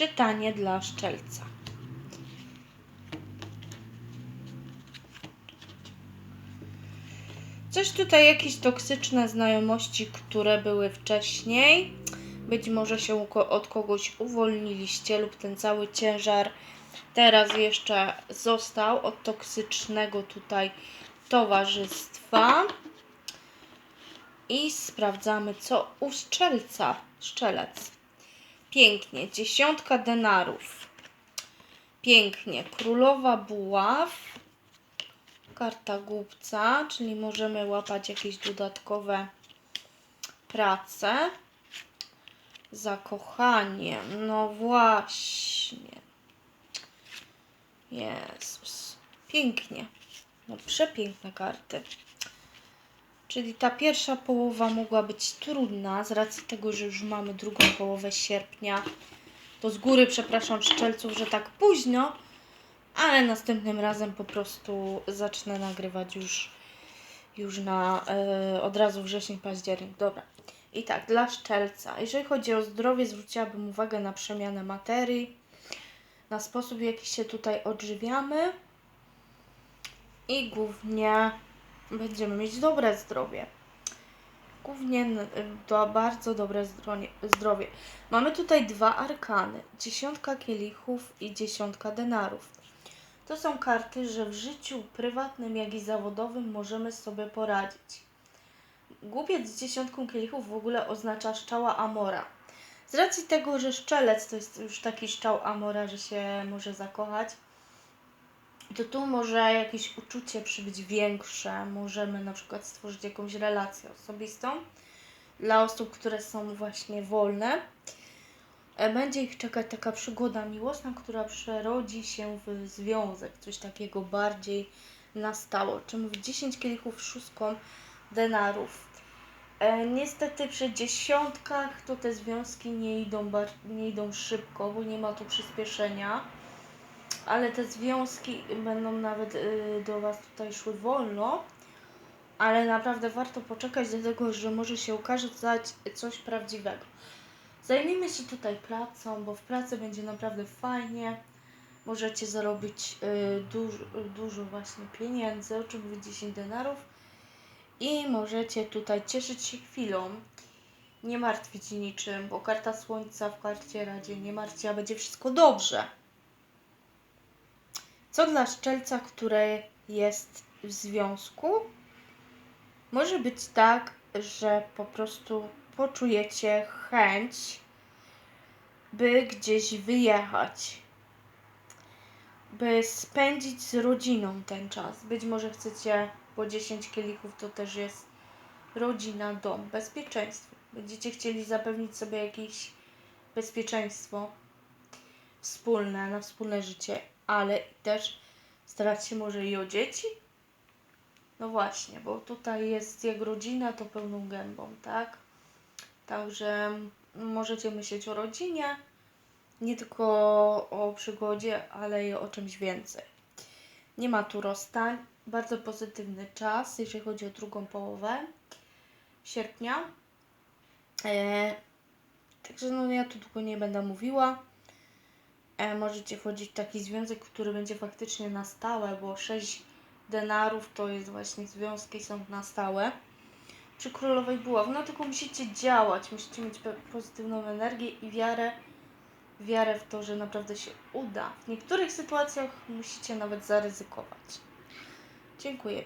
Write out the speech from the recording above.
Czytanie dla szczelca. Coś tutaj, jakieś toksyczne znajomości, które były wcześniej. Być może się od kogoś uwolniliście lub ten cały ciężar teraz jeszcze został od toksycznego tutaj towarzystwa. I sprawdzamy, co u szczelca. Szczelec. Pięknie. Dziesiątka denarów. Pięknie. Królowa buław. Karta głupca, czyli możemy łapać jakieś dodatkowe prace. Zakochanie. No właśnie. Jezus. Pięknie. No przepiękne karty. Czyli ta pierwsza połowa mogła być trudna z racji tego, że już mamy drugą połowę sierpnia. To z góry przepraszam szczelców, że tak późno, ale następnym razem po prostu zacznę nagrywać już, już na e, od razu wrzesień, październik. Dobra. I tak, dla szczelca. Jeżeli chodzi o zdrowie, zwróciłabym uwagę na przemianę materii, na sposób, w jaki się tutaj odżywiamy i głównie będziemy mieć dobre zdrowie. Głównie to bardzo dobre zdrowie. Mamy tutaj dwa arkany. Dziesiątka kielichów i dziesiątka denarów. To są karty, że w życiu prywatnym, jak i zawodowym możemy sobie poradzić. Głupiec z dziesiątką kielichów w ogóle oznacza szczała Amora. Z racji tego, że szczelec to jest już taki szczał Amora, że się może zakochać, to tu może jakieś uczucie przybyć większe. Możemy na przykład stworzyć jakąś relację osobistą dla osób, które są właśnie wolne. E, Będzie ich czekać taka przygoda miłosna, która przerodzi się w związek, coś takiego bardziej na stałe. Czym w 10 kielichów szóstką denarów. E, niestety przy dziesiątkach to te związki nie idą, nie idą szybko, bo nie ma tu przyspieszenia ale te związki będą nawet y, do Was tutaj szły wolno, ale naprawdę warto poczekać do tego, że może się okazać coś prawdziwego. Zajmijmy się tutaj pracą, bo w pracy będzie naprawdę fajnie. Możecie zarobić y, dużo, dużo właśnie pieniędzy, o czym mówi 10 denarów i możecie tutaj cieszyć się chwilą. Nie martwić niczym, bo karta słońca w karcie radzie nie martwi, a będzie wszystko dobrze. Co dla szczelca, które jest w związku? Może być tak, że po prostu poczujecie chęć, by gdzieś wyjechać, by spędzić z rodziną ten czas. Być może chcecie, po 10 kielichów to też jest rodzina, dom, bezpieczeństwo. Będziecie chcieli zapewnić sobie jakieś bezpieczeństwo wspólne, na wspólne życie, ale też starać się może i o dzieci? No właśnie, bo tutaj jest jak rodzina, to pełną gębą, tak? Także możecie myśleć o rodzinie, nie tylko o przygodzie, ale i o czymś więcej. Nie ma tu rozstań. Bardzo pozytywny czas, jeżeli chodzi o drugą połowę sierpnia. E, także no ja tu długo nie będę mówiła możecie wchodzić w taki związek, który będzie faktycznie na stałe, bo 6 denarów to jest właśnie związki są na stałe. Przy królowej buław, no tylko musicie działać, musicie mieć pozytywną energię i wiarę, wiarę w to, że naprawdę się uda. W niektórych sytuacjach musicie nawet zaryzykować. Dziękuję.